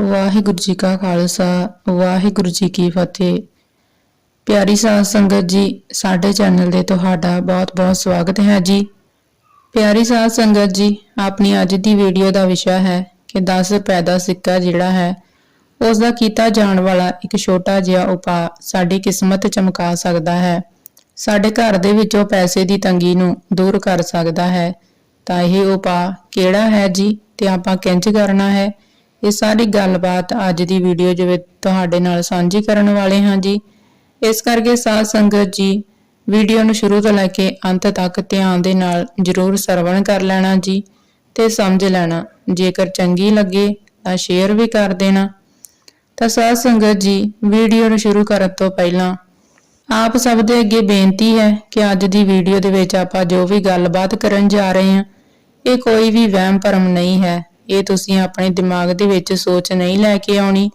ਵਾਹਿਗੁਰੂ ਜੀ ਕਾ ਖਾਲਸਾ, ਵਾਹਿਗੁਰੂ ਜੀ ਕੀ ਫਤਿਹ। ਪਿਆਰੀ ਸਾਧ ਸੰਗਤ ਜੀ, ਸਾਡੇ ਚੈਨਲ ਦੇ ਤੁਹਾਡਾ ਬਹੁਤ-ਬਹੁਤ ਸਵਾਗਤ ਹੈ ਜੀ। ਪਿਆਰੀ ਸਾਧ ਸੰਗਤ ਜੀ, ਆਪਣੀ ਅੱਜ ਦੀ ਵੀਡੀਓ ਦਾ ਵਿਸ਼ਾ ਹੈ ਕਿ 10 ਰੁਪਏ ਦਾ ਸਿੱਕਾ ਜਿਹੜਾ ਹੈ ਉਸ ਦਾ ਕੀਤਾ ਜਾਣ ਵਾਲਾ ਇੱਕ ਛੋਟਾ ਜਿਹਾ ਉਪਾਅ ਸਾਡੀ ਕਿਸਮਤ ਚਮਕਾ ਸਕਦਾ ਹੈ। ਸਾਡੇ ਘਰ ਦੇ ਵਿੱਚੋਂ ਪੈਸੇ ਦੀ ਤੰਗੀ ਨੂੰ ਦੂਰ ਕਰ ਸਕਦਾ ਹੈ। ਤਾਂ ਇਹ ਉਪਾਅ ਕਿਹੜਾ ਹੈ ਜੀ ਤੇ ਆਪਾਂ ਕਿੰਜ ਕਰਨਾ ਹੈ? ਇਹ ਸਾਰੀ ਗੱਲਬਾਤ ਅੱਜ ਦੀ ਵੀਡੀਓ ਦੇ ਵਿੱਚ ਤੁਹਾਡੇ ਨਾਲ ਸਾਂਝੀ ਕਰਨ ਵਾਲੇ ਹਾਂ ਜੀ। ਇਸ ਕਰਕੇ ਸਾਧ ਸੰਗਤ ਜੀ, ਵੀਡੀਓ ਨੂੰ ਸ਼ੁਰੂ ਤੋਂ ਲੈ ਕੇ ਅੰਤ ਤੱਕ ਧਿਆਨ ਦੇ ਨਾਲ ਜ਼ਰੂਰ ਸਰਵਣ ਕਰ ਲੈਣਾ ਜੀ ਤੇ ਸਮਝ ਲੈਣਾ। ਜੇਕਰ ਚੰਗੀ ਲੱਗੇ ਤਾਂ ਸ਼ੇਅਰ ਵੀ ਕਰ ਦੇਣਾ। ਤਾਂ ਸਾਧ ਸੰਗਤ ਜੀ, ਵੀਡੀਓ ਨੂੰ ਸ਼ੁਰੂ ਕਰਨ ਤੋਂ ਪਹਿਲਾਂ ਆਪ ਸਭ ਦੇ ਅੱਗੇ ਬੇਨਤੀ ਹੈ ਕਿ ਅੱਜ ਦੀ ਵੀਡੀਓ ਦੇ ਵਿੱਚ ਆਪਾਂ ਜੋ ਵੀ ਗੱਲਬਾਤ ਕਰਨ ਜਾ ਰਹੇ ਹਾਂ, ਇਹ ਕੋਈ ਵੀ ਵਹਿਮ ਭਰਮ ਨਹੀਂ ਹੈ। ਇਹ ਤੁਸੀਂ ਆਪਣੇ ਦਿਮਾਗ ਦੇ ਵਿੱਚ ਸੋਚ ਨਹੀਂ ਲੈ ਕੇ ਆਉਣੀ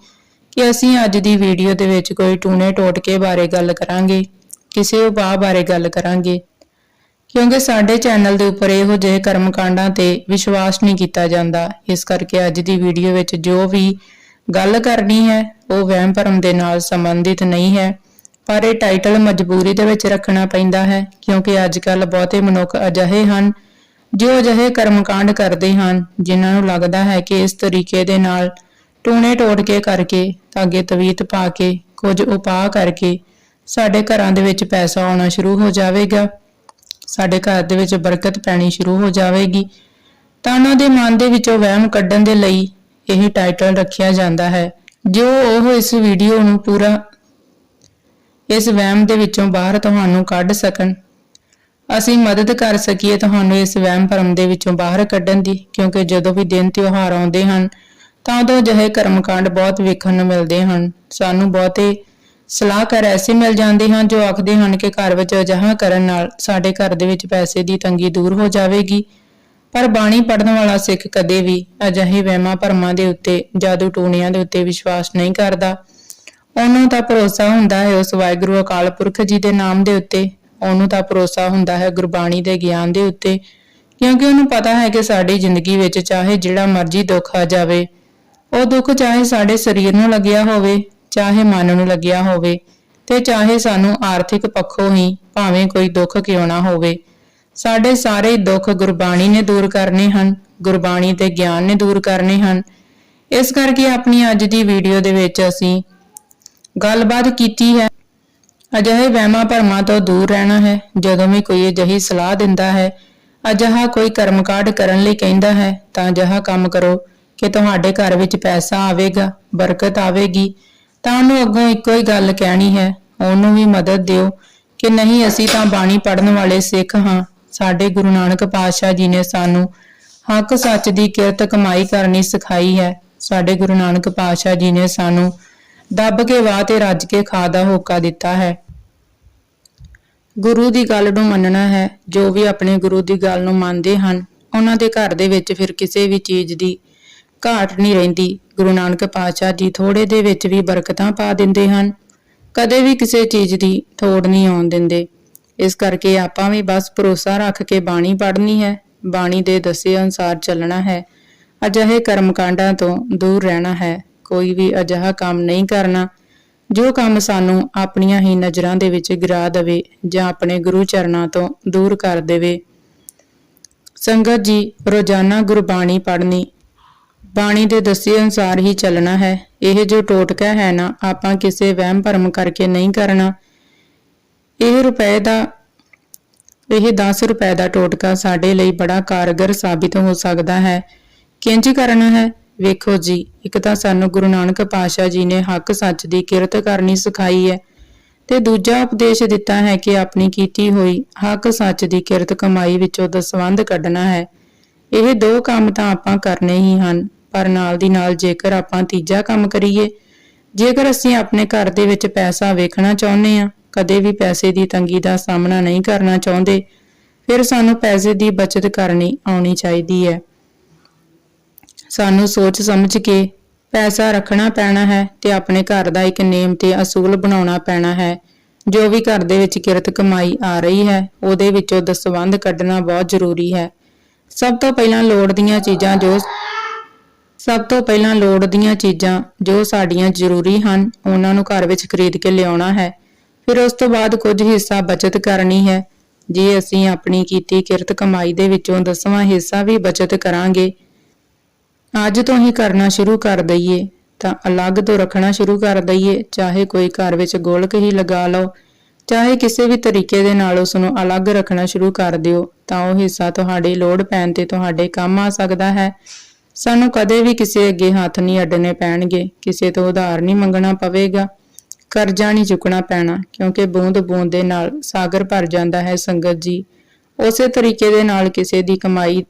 ਕਿ ਅਸੀਂ ਅੱਜ ਦੀ ਵੀਡੀਓ ਦੇ ਵਿੱਚ ਕੋਈ ਟੂਨੇ ਟੋਟਕੇ ਬਾਰੇ ਗੱਲ ਕਰਾਂਗੇ, ਕਿਸੇ ਉਪਾਅ ਬਾਰੇ ਗੱਲ ਕਰਾਂਗੇ। ਕਿਉਂਕਿ ਸਾਡੇ ਚੈਨਲ ਦੇ ਉੱਪਰ ਇਹੋ ਜਿਹੇ ਕਰਮਕਾਂਡਾਂ ਤੇ ਵਿਸ਼ਵਾਸ ਨਹੀਂ ਕੀਤਾ ਜਾਂਦਾ। ਇਸ ਕਰਕੇ ਅੱਜ ਦੀ ਵੀਡੀਓ ਵਿੱਚ ਜੋ ਵੀ ਗੱਲ ਕਰਨੀ ਹੈ, ਉਹ ਵਹਿਮ ਭਰਮ ਦੇ ਨਾਲ ਸੰਬੰਧਿਤ ਨਹੀਂ ਹੈ। ਪਰ ਇਹ ਟਾਈਟਲ ਮਜਬੂਰੀ ਦੇ ਵਿੱਚ ਰੱਖਣਾ ਪੈਂਦਾ ਹੈ, ਕਿਉਂਕਿ ਅੱਜ ਕੱਲ ਬਹੁਤੇ ਮਨੁੱਖ ਅਜਿਹੇ ਹਨ ਜੋ ਅਜਿਹੇ ਕਰਮਕਾਂਡ ਕਰਦੇ ਹਨ, ਜਿਨ੍ਹਾਂ ਨੂੰ ਲੱਗਦਾ ਹੈ ਕਿ ਇਸ ਤਰੀਕੇ ਦੇ ਨਾਲ ਟੂਣੇ ਟੋੜ ਕੇ ਕਰਕੇ, ਧਾਗੇ ਤਵੀਤ ਪਾ ਕੇ, ਕੁਝ ਉਪਾਅ ਕਰਕੇ ਸਾਡੇ ਘਰਾਂ ਦੇ ਵਿੱਚ ਪੈਸਾ ਆਉਣਾ ਸ਼ੁਰੂ ਹੋ ਜਾਵੇਗਾ। ਸਾਡੇ ਘਰ ਦੇ ਵਿੱਚ ਬਰਕਤ ਪੈਣੀ ਸ਼ੁਰੂ ਹੋ ਜਾਵੇਗੀ। ਤਾਂ ਉਹਨਾਂ ਦੇ ਮਨ ਦੇ ਵਿੱਚੋਂ ਵਹਿਮ ਕੱਢਣ ਦੇ ਲਈ ਇਹ ਟਾਈਟਲ ਰੱਖਿਆ ਜਾਂਦਾ ਹੈ, ਜੋ ਉਹ ਇਸ ਵੀਡੀਓ ਨੂੰ ਪੂਰਾ, ਇਸ ਵਹਿਮ ਦੇ ਵਿੱਚੋਂ ਬਾਹਰ ਤੁਹਾਨੂੰ ਕੱਢ ਸਕਣ। ਅਸੀਂ ਮਦਦ ਕਰ ਸਕੀਏ ਤੁਹਾਨੂੰ ਇਸ ਵਹਿਮ ਭਰਮ ਦੇ ਵਿੱਚੋਂ ਬਾਹਰ ਕੱਢਣ ਦੀ, ਕਿਉਂਕਿ ਜਦੋਂ ਵੀ ਦਿਨ ਤਿਉਹਾਰ ਆਉਂਦੇ ਹਨ, ਤਾਂ ਉਦੋਂ ਅਜਿਹੇ ਕਰਮਕਾਂਡ ਬਹੁਤ ਵੇਖਣ ਨੂੰ ਮਿਲਦੇ ਹਨ। ਸਾਨੂੰ ਬਹੁਤੇ ਸਲਾਹਕਾਰ ਐਸੇ ਮਿਲ ਜਾਂਦੇ ਹਨ ਜੋ ਆਖਦੇ ਹਨ ਕਿ ਘਰ ਵਿੱਚ ਅਜਿਹਾ ਕਰਨ ਨਾਲ ਸਾਡੇ ਘਰ ਦੇ ਵਿੱਚ ਪੈਸੇ ਦੀ ਤੰਗੀ ਦੂਰ ਹੋ ਜਾਵੇਗੀ। ਪਰ ਬਾਣੀ ਪੜਨ ਵਾਲਾ ਸਿੱਖ ਕਦੇ ਵੀ ਅਜਿਹੇ ਵਹਿਮਾਂ ਭਰਮਾਂ ਦੇ ਉੱਤੇ, ਜਾਦੂ ਟੂਣਿਆਂ ਦੇ ਉੱਤੇ ਵਿਸ਼ਵਾਸ ਨਹੀਂ ਕਰਦਾ। ਉਹਨੂੰ ਤਾਂ ਭਰੋਸਾ ਹੁੰਦਾ ਹੈ ਉਸ ਵਾਹਿਗੁਰੂ ਅਕਾਲ ਪੁਰਖ ਜੀ ਦੇ ਨਾਮ ਦੇ ਉੱਤੇ। ਉਹਨੂੰ ਤਾਂ ਭਰੋਸਾ ਹੁੰਦਾ ਹੈ ਗੁਰਬਾਣੀ ਦੇ ਗਿਆਨ ਦੇ ਉੱਤੇ, ਕਿਉਂਕਿ ਉਹਨੂੰ ਪਤਾ ਹੈ ਕਿ ਸਾਡੀ ਜ਼ਿੰਦਗੀ ਵਿੱਚ ਚਾਹੇ ਜਿਹੜਾ ਮਰਜ਼ੀ ਦੁੱਖ ਆ ਜਾਵੇ, ਉਹ ਦੁੱਖ ਚਾਹੇ ਸਾਡੇ ਸਰੀਰ ਨੂੰ ਲੱਗਿਆ ਹੋਵੇ, ਚਾਹੇ ਮਨ ਨੂੰ ਲੱਗਿਆ ਹੋਵੇ, ਤੇ ਚਾਹੇ ਸਾਨੂੰ ਆਰਥਿਕ ਪੱਖੋਂ ਹੀ ਭਾਵੇਂ ਕੋਈ ਦੁੱਖ ਕਿਉਂ ਨਾ ਹੋਵੇ, ਸਾਡੇ ਸਾਰੇ ਦੁੱਖ ਗੁਰਬਾਣੀ ਨੇ ਦੂਰ ਕਰਨੇ ਹਨ, ਗੁਰਬਾਣੀ ਤੇ ਗਿਆਨ ਨੇ ਦੂਰ ਕਰਨੇ ਹਨ। ਇਸ ਕਰਕੇ ਆਪਣੀ ਅੱਜ ਦੀ ਵੀਡੀਓ ਦੇ ਵਿੱਚ ਅਸੀਂ ਗੱਲਬਾਤ ਕੀਤੀ ਹੈ। ਅਜਿਹੇ ਵਹਿਮਾਂ ਭਰਮਾਂ ਤੋਂ ਦੂਰ ਰਹਿਣਾ ਹੈ, ਜਦੋਂ ਵੀ ਕੋਈ ਅਜਿਹੀ ਸਲਾਹ ਦਿੰਦਾ ਹੈ, ਅਜਿਹਾ ਕੋਈ ਕਰਮਕਾਂਡ ਕਰਨ ਲਈ ਕਹਿੰਦਾ ਹੈ, ਤਾਂ ਅਜਿਹਾ ਕੰਮ ਕਰੋ, ਕਿ ਤੁਹਾਡੇ ਘਰ ਵਿੱਚ ਪੈਸਾ ਆਵੇਗਾ, ਬਰਕਤ ਆਵੇਗੀ, ਤਾਂ ਉਹਨੂੰ ਅੱਗੋਂ ਇੱਕੋ ਹੀ ਗੱਲ ਕਹਿਣੀ ਹੈ, ਉਹਨੂੰ ਵੀ ਮਦਦ ਦਿਓ, ਕਿ ਨਹੀਂ ਅਸੀਂ ਤਾਂ ਬਾਣੀ ਪੜਨ ਵਾਲੇ ਸਿੱਖ ਹਾਂ, ਸਾਡੇ ਗੁਰੂ ਨਾਨਕ ਪਾਤਸ਼ਾਹ ਜੀ ਨੇ ਸਾਨੂੰ ਹੱਕ ਸੱਚ ਦੀ ਕਿਰਤ ਕਮਾਈ ਕਰਨੀ ਸਿਖਾਈ ਹੈ, ਸਾਡੇ ਗੁਰੂ ਨਾਨਕ ਪਾਤਸ਼ਾਹ ਜੀ ਨੇ ਸਾਨੂੰ ਦੱਬ ਕੇ ਵਾਹ ਤੇ ਰੱਜ ਕੇ ਖਾ ਦਾ ਹੋਕਾ ਦਿੱਤਾ ਹੈ। ਗੁਰੂ ਦੀ ਗੱਲ ਨੂੰ ਮੰਨਣਾ ਹੈ, ਜੋ ਵੀ ਆਪਣੇ ਗੁਰੂ ਦੀ ਗੱਲ ਨੂੰ ਮੰਨਦੇ ਹਨ, ਉਹਨਾਂ ਦੇ ਘਰ ਦੇ ਵਿੱਚ ਫਿਰ ਕਿਸੇ ਵੀ ਚੀਜ਼ ਦੀ ਘਾਟ ਨਹੀਂ ਰਹਿੰਦੀ। ਗੁਰੂ ਨਾਨਕ ਪਾਤਸ਼ਾਹ ਜੀ ਥੋੜੇ ਦੇ ਵਿੱਚ ਵੀ ਬਰਕਤਾਂ ਪਾ ਦਿੰਦੇ ਹਨ, ਕਦੇ ਵੀ ਕਿਸੇ ਚੀਜ਼ ਦੀ ਥੋੜ ਨਹੀਂ ਆਉਣ ਦਿੰਦੇ। ਇਸ ਕਰਕੇ ਆਪਾਂ ਵੀ ਬਸ ਭਰੋਸਾ ਰੱਖ ਕੇ ਬਾਣੀ ਪੜ੍ਹਨੀ ਹੈ, ਬਾਣੀ ਦੇ ਦੱਸੇ ਅਨੁਸਾਰ ਚੱਲਣਾ ਹੈ, ਅਜਿਹੇ ਕਰਮਕਾਂਡਾਂ ਤੋਂ ਦੂਰ ਰਹਿਣਾ ਹੈ। ਕੋਈ ਵੀ ਅਜਿਹਾ ਕੰਮ ਨਹੀਂ ਕਰਨਾ, ਜੋ ਕੰਮ ਸਾਨੂੰ ਆਪਣੀਆਂ ਹੀ ਨਜ਼ਰਾਂ ਦੇ ਵਿੱਚ ਗਿਰਾ ਦੇਵੇ ਜਾਂ ਆਪਣੇ ਗੁਰੂ ਚਰਨਾਂ ਤੋਂ ਦੂਰ ਕਰ ਦੇਵੇ। ਸੰਗਤ ਜੀ, ਰੋਜ਼ਾਨਾ ਗੁਰਬਾਣੀ ਪੜ੍ਹਨੀ, ਬਾਣੀ ਦੇ ਦੱਸੇ ਅਨੁਸਾਰ ਹੀ ਚੱਲਣਾ ਹੈ। ਇਹ ਜੋ ਟੋਟਕਾ ਹੈ ਨਾ, ਆਪਾਂ ਕਿਸੇ ਵਹਿਮ ਭਰਮ ਕਰਕੇ ਨਹੀਂ ਕਰਨਾ। ਇਹ ਰੁਪਏ ਦਾ, ਇਹ 10 ਰੁਪਏ ਦਾ ਟੋਟਕਾ ਸਾਡੇ ਲਈ ਬੜਾ ਕਾਰਗਰ ਸਾਬਿਤ ਹੋ ਸਕਦਾ ਹੈ। ਕਿੰਜ ਕਰਨਾ ਹੈ? ਵੇਖੋ ਜੀ, ਇੱਕ ਤਾਂ ਸਾਨੂੰ ਗੁਰੂ ਨਾਨਕ ਪਾਤਸ਼ਾਹ ਜੀ ਨੇ ਹੱਕ ਸੱਚ ਦੀ ਕਿਰਤ ਕਰਨੀ ਸਿਖਾਈ ਹੈ ਤੇ ਦੂਜਾ ਉਪਦੇਸ਼ ਦਿੱਤਾ ਹੈ ਕਿ ਆਪਣੀ ਕੀਤੀ ਹੋਈ ਹੱਕ ਸੱਚ ਦੀ ਕਿਰਤ ਕਮਾਈ ਵਿੱਚੋਂ ਦਸਵੰਧ ਕੱਢਣਾ ਹੈ। ਇਹ ਦੋ ਕੰਮ ਤਾਂ ਆਪਾਂ ਕਰਨੇ ਹੀ ਹਨ, ਪਰ ਨਾਲ ਦੀ ਨਾਲ ਜੇਕਰ ਆਪਾਂ ਤੀਜਾ ਕੰਮ ਕਰੀਏ, ਜੇਕਰ ਅਸੀਂ ਆਪਣੇ ਘਰ ਦੇ ਵਿੱਚ ਪੈਸਾ ਵੇਖਣਾ ਚਾਹੁੰਦੇ ਆ ਕਦੇ ਵੀ ਪੈਸੇ ਦੀ ਤੰਗੀ ਦਾ ਸਾਹਮਣਾ ਨਹੀਂ ਕਰਨਾ ਚਾਹੁੰਦੇ, ਫਿਰ ਸਾਨੂੰ ਪੈਸੇ ਦੀ ਬਚਤ ਕਰਨੀ ਆਉਣੀ ਚਾਹੀਦੀ ਹੈ। ਸਾਨੂੰ ਸੋਚ ਸਮਝ ਕੇ ਪੈਸਾ ਰੱਖਣਾ ਪੈਣਾ ਹੈ ਤੇ ਆਪਣੇ ਘਰ ਦਾ ਇੱਕ ਨੇਮ ਤੇ ਅਸੂਲ ਬਣਾਉਣਾ ਪੈਣਾ ਹੈ। ਜੋ ਵੀ ਘਰ ਦੇ ਵਿੱਚ ਕਿਰਤ ਕਮਾਈ ਆ ਰਹੀ ਹੈ, ਉਹਦੇ ਵਿੱਚੋਂ ਦਸਵੰਧ ਕੱਢਣਾ ਬਹੁਤ ਜ਼ਰੂਰੀ ਹੈ। ਸਭ ਤੋਂ ਪਹਿਲਾਂ ਲੋੜ ਦੀਆਂ ਚੀਜ਼ਾਂ ਜੋ ਸਭ ਤੋਂ ਪਹਿਲਾਂ ਲੋੜ ਦੀਆਂ ਚੀਜ਼ਾਂ ਜੋ ਸਾਡੀਆਂ ਜ਼ਰੂਰੀ ਹਨ, ਉਹਨਾਂ ਨੂੰ ਘਰ ਵਿੱਚ ਖਰੀਦ ਕੇ ਲਿਆਉਣਾ ਹੈ। ਫਿਰ ਉਸ ਤੋਂ ਬਾਅਦ ਕੁਝ ਹਿੱਸਾ ਬਚਤ ਕਰਨੀ ਹੈ। ਜੇ ਅਸੀਂ ਆਪਣੀ ਕੀਤੀ ਕਿਰਤ ਕਮਾਈ ਦੇ ਵਿੱਚੋਂ ਦਸਵਾਂ ਹਿੱਸਾ ਵੀ ਬਚਤ ਕਰਾਂਗੇ ਅੱਜ ਤੋਂ ਹੀ ਕਰਨਾ ਸ਼ੁਰੂ ਕਰ ਦਈਏ, ਤਾਂ ਅਲੱਗ ਤੋਂ ਰੱਖਣਾ ਸ਼ੁਰੂ ਕਰ ਦਈਏ, ਚਾਹੇ ਕੋਈ ਘਰ ਵਿੱਚ ਗੋਲਕ ਹੀ ਲਗਾ ਲਓ, ਚਾਹੇ ਕਿਸੇ ਵੀ ਤਰੀਕੇ ਦੇ ਨਾਲ ਉਸ ਨੂੰ ਅਲੱਗ ਰੱਖਣਾ ਸ਼ੁਰੂ ਕਰ ਦਿਓ, ਤਾਂ ਉਹ ਹਿੱਸਾ ਤੁਹਾਡੀ ਲੋੜ ਪੈਣ ਤੇ ਤੁਹਾਡੇ ਕੰਮ ਆ ਸਕਦਾ ਹੈ। ਸਾਨੂੰ ਕਦੇ ਵੀ ਕਿਸੇ ਅੱਗੇ ਹੱਥ ਨਹੀਂ ਅੱਡਣੇ ਪੈਣਗੇ, ਕਿਸੇ ਤੋਂ ਉਧਾਰ ਨਹੀਂ ਮੰਗਣਾ ਪਵੇਗਾ। ਕਰਜ਼ਾ ਨਹੀਂ ਚੁੱਕਣਾ ਪੈਣਾ, ਕਿਉਂਕਿ ਬੂੰਦ ਬੂੰਦ ਦੇ ਨਾਲ ਸਾਗਰ ਭਰ ਜਾਂਦਾ ਹੈ ਸੰਗਤ ਜੀ। ਉਸੇ ਤਰੀਕੇ ਦੇ ਨਾਲ ਕਿਸੇ ਦੀ ਕਮਾਈ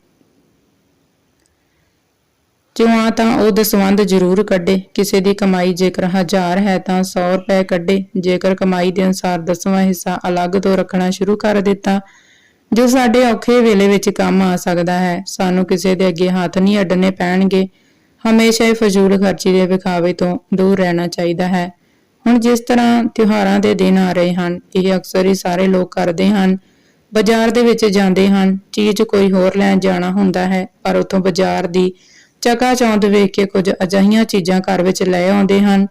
ਚੋਂ ਤਾਂ ਉਹ ਦਸਵੰਧ ਜ਼ਰੂਰ ਕੱਢੇ। ਕਿਸੇ ਦੀ ਕਮਾਈ ਜੇਕਰ ਹਜ਼ਾਰ ਹੈ ਤਾਂ 100 ਰੁਪਏ ਕੱਢੇ। ਜੇਕਰ ਕਮਾਈ ਦੇ ਅਨਸਾਰ ਦਸਵਾਂ ਹਿੱਸਾ ਅਲੱਗ ਤੋਂ ਰੱਖਣਾ ਸ਼ੁਰੂ ਕਰ ਦਿੱਤਾ, ਜੋ ਸਾਡੇ ਔਖੇ ਵੇਲੇ ਵਿੱਚ ਕੰਮ ਆ ਸਕਦਾ ਹੈ। ਸਾਨੂੰ ਕਿਸੇ ਦੇ ਅੱਗੇ ਹੱਥ ਨਹੀਂ ਅੱਡਣੇ ਪੈਣਗੇ। ਹਮੇਸ਼ਾ ਹੀ ਫਜ਼ੂਲ ਖਰਚੀ ਦੇ ਵਿਖਾਵੇ ਤੋਂ ਦੂਰ ਰਹਿਣਾ ਚਾਹੀਦਾ ਹੈ। ਹੁਣ ਜਿਸ ਤਰ੍ਹਾਂ ਤਿਉਹਾਰਾਂ ਦੇ ਦਿਨ ਆ ਰਹੇ ਹਨ, ਇਹ ਅਕਸਰ ਹੀ ਸਾਰੇ ਲੋਕ ਕਰਦੇ ਹਨ। ਬਾਜ਼ਾਰ ਦੇ ਵਿੱਚ ਜਾਂਦੇ ਹਨ। ਚੀਜ਼ ਕੋਈ ਹੋਰ ਲੈਣ ਜਾਣਾ ਹੁੰਦਾ ਹੈ, ਪਰ ਉਥੋਂ ਬਾਜ਼ਾਰ ਦੀ ਚਕਾ ਚੌਂਦ ਵੇਖ ਕੇ ਕੁਝ ਅਜਿਹੀਆਂ ਚੀਜ਼ਾਂ ਘਰ ਵਿੱਚ ਲੈ ਆਉਂਦੇ ਹਨ,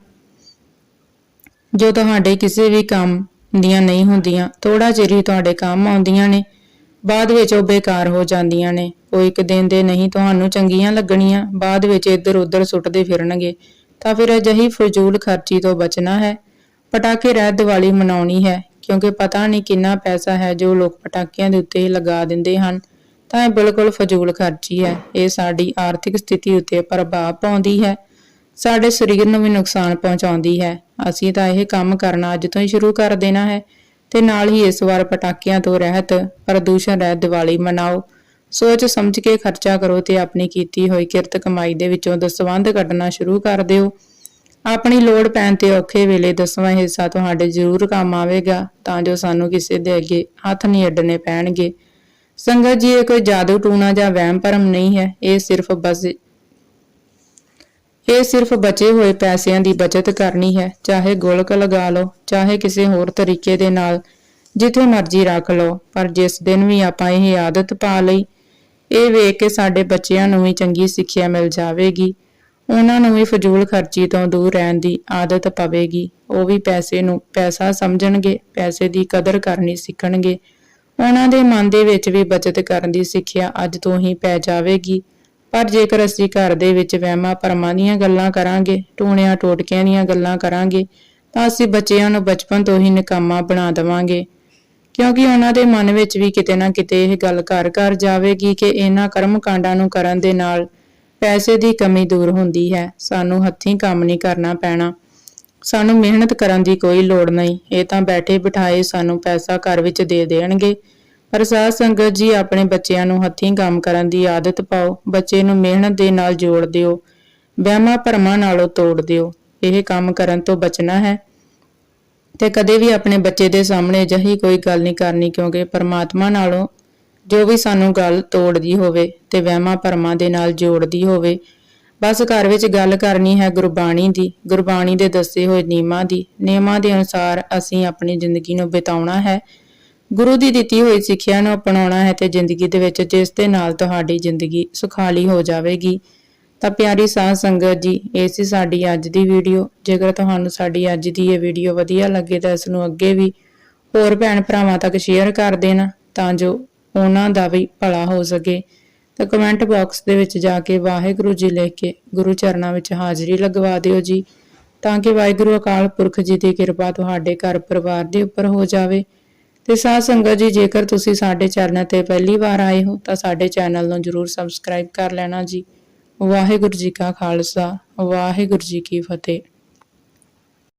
ਜੋ ਤੁਹਾਡੇ ਕਿਸੇ ਵੀ ਕੰਮ ਦੀਆਂ ਨਹੀਂ ਹੁੰਦੀਆਂ। ਥੋੜਾ ਚਿਰ ਹੀ ਤੁਹਾਡੇ ਕੰਮ ਆਉਂਦੀਆਂ ਨੇ, ਬਾਅਦ ਵਿੱਚ ਉਹ ਬੇਕਾਰ ਹੋ ਜਾਂਦੀਆਂ ਨੇ। ਕੋਈ ਇੱਕ ਦਿਨ ਦੇ ਨਹੀਂ, ਤੁਹਾਨੂੰ ਚੰਗੀਆਂ ਲੱਗਣੀਆਂ, ਬਾਅਦ ਵਿੱਚ ਇੱਧਰ ਉੱਧਰ ਸੁੱਟਦੇ ਫਿਰਨਗੇ। ਤਾਂ ਫਿਰ ਅਜਿਹੀ ਫਜ਼ੂਲ ਖਰਚੀ ਤੋਂ ਬਚਣਾ ਹੈ। ਪਟਾਕੇ ਰਹਿਤ ਦੀਵਾਲੀ ਮਨਾਉਣੀ ਹੈ, ਕਿਉਂਕਿ ਪਤਾ ਨਹੀਂ ਕਿੰਨਾ ਪੈਸਾ ਹੈ ਜੋ ਲੋਕ ਪਟਾਕਿਆਂ ਦੇ ਉੱਤੇ ਲਗਾ ਦਿੰਦੇ ਹਨ। ਤਾਂ ਇਹ ਬਿਲਕੁਲ ਫਜ਼ੂਲ ਖਰਚੀ ਹੈ। ਇਹ ਸਾਡੀ ਆਰਥਿਕ ਸਥਿਤੀ ਉੱਤੇ ਪ੍ਰਭਾਵ ਪਾਉਂਦੀ ਹੈ। ਸਾਡੇ ਸਰੀਰ ਨੂੰ ਵੀ ਨੁਕਸਾਨ ਪਹੁੰਚਾਉਂਦੀ ਹੈ। ਅਸੀਂ ਤਾਂ ਇਹ ਕੰਮ ਕਰਨਾ ਅੱਜ ਤੋਂ ਹੀ ਸ਼ੁਰੂ ਕਰ ਦੇਣਾ ਹੈ ਤੇ ਨਾਲ ਹੀ ਇਸ ਵਾਰ ਪਟਾਕਿਆਂ ਤੋਂ ਰਹਿਤ, ਪ੍ਰਦੂਸ਼ਣ ਰਹਿਤ ਦੀਵਾਲੀ ਮਨਾਓ। ਸੋਚ ਸਮਝ ਕੇ ਖਰਚਾ ਕਰੋ ਤੇ ਆਪਣੀ ਕੀਤੀ ਹੋਈ ਕਿਰਤ ਕਮਾਈ ਦੇ ਵਿੱਚੋਂ ਦਸਵੰਧ ਕੱਢਣਾ ਸ਼ੁਰੂ ਕਰ ਦਿਓ। ਆਪਣੀ ਲੋੜ ਪੈਣ ਤੇ ਔਖੇ ਵੇਲੇ ਦਸਵਾਂ ਹਿੱਸਾ ਤੁਹਾਡੇ ਜ਼ਰੂਰ ਕੰਮ ਆਵੇਗਾ, ਤਾਂ ਜੋ ਸਾਨੂੰ ਕਿਸੇ ਦੇ ਅੱਗੇ ਹੱਥ ਨਹੀਂ ਅੱਡਣੇ ਪੈਣਗੇ। ਸੰਗਤ ਜੀ, ਇਹ ਕੋਈ ਜਾਦੂ ਟੂਣਾ ਜਾਂ ਵਹਿਮ ਭਰਮ ਨਹੀਂ ਹੈ। ਇਹ ਸਿਰਫ ਬਸ ਇਹ ਸਿਰਫ ਬਚੇ ਹੋਏ ਪੈਸਿਆਂ ਦੀ ਬਚਤ ਕਰਨੀ ਹੈ। ਚਾਹੇ ਗੋਲਕ ਲਗਾ ਲਓ, ਚਾਹੇ ਕਿਸੇ ਹੋਰ ਤਰੀਕੇ ਦੇ ਨਾਲ, ਜਿੱਥੇ ਮਰਜ਼ੀ ਰੱਖ ਲਓ, ਪਰ ਜਿਸ ਦਿਨ ਵੀ ਆਪਾਂ ਇਹ ਆਦਤ ਪਾ ਲਈ, ਇਹ ਵੇਖ ਕੇ ਸਾਡੇ ਬੱਚਿਆਂ ਨੂੰ ਵੀ ਚੰਗੀ ਸਿੱਖਿਆ ਮਿਲ ਜਾਵੇਗੀ। ਉਹਨਾਂ ਨੂੰ ਵੀ ਫਜ਼ੂਲ ਖਰਚੀ ਤੋਂ ਦੂਰ ਰਹਿਣ ਦੀ ਆਦਤ ਪਵੇਗੀ। ਉਹ ਵੀ ਪੈਸੇ ਨੂੰ ਪੈਸਾ ਸਮਝਣਗੇ, ਪੈਸੇ ਦੀ ਕਦਰ ਕਰਨੀ ਸਿੱਖਣਗੇ। ਉਹਨਾਂ ਦੇ ਮਨ ਦੇ ਵਿੱਚ ਵੀ ਬਚਤ ਕਰਨ ਦੀ ਸਿੱਖਿਆ ਅੱਜ ਤੋਂ ਹੀ ਪੈ ਜਾਵੇਗੀ। ਪਰ ਜੇਕਰ ਅਸੀਂ ਘਰ ਦੇ ਵਿੱਚ ਵਹਿਮਾਂ ਭਰਮਾਂ ਦੀਆਂ ਗੱਲਾਂ ਕਰਾਂਗੇ, ਟੂਣਿਆਂ ਟੋਟਕਿਆਂ ਦੀਆਂ ਗੱਲਾਂ ਕਰਾਂਗੇ, ਤਾਂ ਅਸੀਂ ਬੱਚਿਆਂ ਨੂੰ ਬਚਪਨ ਤੋਂ ਹੀ ਨਿਕੰਮਾ ਬਣਾ ਦੇਵਾਂਗੇ। ਕਿਉਂਕਿ ਉਹਨਾਂ ਦੇ ਮਨ ਵਿੱਚ ਵੀ ਕਿਤੇ ਨਾ ਕਿਤੇ ਇਹ ਗੱਲ ਘਰ ਘਰ ਜਾਵੇਗੀ ਕਿ ਇਹਨਾਂ ਕਰਮ ਕਾਂਡਾਂ ਨੂੰ ਕਰਨ ਦੇ ਨਾਲ ਪੈਸੇ ਦੀ ਕਮੀ ਦੂਰ ਹੁੰਦੀ ਹੈ। ਸਾਨੂੰ ਹੱਥੀਂ ਕੰਮ ਨਹੀਂ ਕਰਨਾ ਪੈਣਾ। ਸਾਨੂੰ ਮਿਹਨਤ ਕਰਨ ਦੀ ਕੋਈ ਲੋੜ ਨਹੀਂ। ਇਹ ਤਾਂ ਬੈਠੇ ਬਿਠਾਏ ਸਾਨੂੰ ਪੈਸਾ ਘਰ ਵਿੱਚ ਦੇ ਦੇਣਗੇ। ਪਰ ਸਾਧ ਸੰਗਤ ਜੀ, ਆਪਣੇ ਬੱਚਿਆਂ ਨੂੰ ਹੱਥੀਂ ਕੰਮ ਕਰਨ ਦੀ ਆਦਤ ਪਾਓ। ਬੱਚੇ ਨੂੰ ਮਿਹਨਤ ਦੇ ਨਾਲ ਜੋੜ ਦਿਓ। ਵਹਿਮਾਂ ਭਰਮਾਂ ਨਾਲੋਂ ਤੋੜ ਦਿਓ। ਇਹ ਕੰਮ ਕਰਨ ਤੋਂ ਬਚਣਾ ਹੈ। ਤੇ ਕਦੇ ਵੀ ਆਪਣੇ ਬੱਚੇ ਦੇ ਸਾਹਮਣੇ ਅਜਿਹੀ ਕੋਈ ਗੱਲ ਨਹੀਂ ਕਰਨੀ, ਕਿਉਂਕਿ ਪਰਮਾਤਮਾ ਨਾਲੋਂ ਜੋ ਵੀ ਸਾਨੂੰ ਗੱਲ ਤੋੜਦੀ ਹੋਵੇ ਤੇ ਵਹਿਮਾਂ ਭਰਮਾਂ ਦੇ ਨਾਲ ਜੋੜਦੀ ਹੋਵੇ ਬਸ ਘਰ ਵਿੱਚ ਗੱਲ ਕਰਨੀ ਹੈ ਗੁਰਬਾਣੀ ਦੀ, ਗੁਰਬਾਣੀ ਦੇ ਦੱਸੇ ਹੋਏ ਨਿਯਮਾਂ ਦੀ। ਨਿਯਮਾਂ ਦੇ ਅਨੁਸਾਰ ਅਸੀਂ ਆਪਣੀ ਜ਼ਿੰਦਗੀ ਨੂੰ ਬਿਤਾਉਣਾ ਹੈ। ਗੁਰੂ ਦੀ ਦਿੱਤੀ ਹੋਈ ਸਿੱਖਿਆ ਨੂੰ ਅਪਣਾਉਣਾ ਹੈ ਤੇ ਜ਼ਿੰਦਗੀ ਦੇ ਵਿੱਚ ਜਿਸ ਦੇ ਨਾਲ ਤੁਹਾਡੀ ਜ਼ਿੰਦਗੀ ਸੁਖਾਲੀ ਹੋ ਜਾਵੇਗੀ। ਤਾਂ ਪਿਆਰੀ ਸਾਧ ਸੰਗਤ ਜੀ, ਇਹ ਸੀ ਸਾਡੀ ਅੱਜ ਦੀ ਵੀਡੀਓ। ਜੇਕਰ ਤੁਹਾਨੂੰ ਸਾਡੀ ਅੱਜ ਦੀ ਇਹ ਵੀਡੀਓ ਵਧੀਆ ਲੱਗੇ ਤਾਂ ਇਸ ਨੂੰ ਅੱਗੇ ਵੀ ਹੋਰ ਭੈਣ ਭਰਾਵਾਂ ਤੱਕ ਸ਼ੇਅਰ ਕਰ ਦੇਣਾ ਤਾਂ ਜੋ ਉਹਨਾਂ ਦਾ ਵੀ ਭਲਾ ਹੋ ਸਕੇ। ਤਾਂ ਕਮੈਂਟ ਬਾਕਸ ਦੇ ਵਿੱਚ ਜਾ ਕੇ ਵਾਹਿਗੁਰੂ ਜੀ ਲਿਖ ਕੇ ਗੁਰੂ ਚਰਨਾਂ ਵਿੱਚ ਹਾਜ਼ਰੀ ਲਗਵਾ ਦਿਓ ਜੀ, ਤਾਂ ਕਿ ਵਾਹਿਗੁਰੂ ਅਕਾਲ ਪੁਰਖ ਜੀ ਦੀ ਕਿਰਪਾ ਤੁਹਾਡੇ ਘਰ ਪਰਿਵਾਰ ਦੇ ਉੱਪਰ ਹੋ ਜਾਵੇ। ਤੇ ਸਾਧ ਸੰਗਤ ਜੀ, ਜੇਕਰ ਤੁਸੀਂ ਸਾਡੇ ਚੈਨਲ ਤੇ ਪਹਿਲੀ ਵਾਰ ਆਏ ਹੋ, ਤਾਂ ਸਾਡੇ ਚੈਨਲ ਨੂੰ ਜਰੂਰ ਸਬਸਕ੍ਰਾਈਬ ਕਰ ਲੈਣਾ ਜੀ। ਵਾਹਿਗੁਰੂ ਜੀ ਕਾ ਖਾਲਸਾ, ਵਾਹਿਗੁਰੂ ਜੀ ਕੀ ਫਤਿਹ।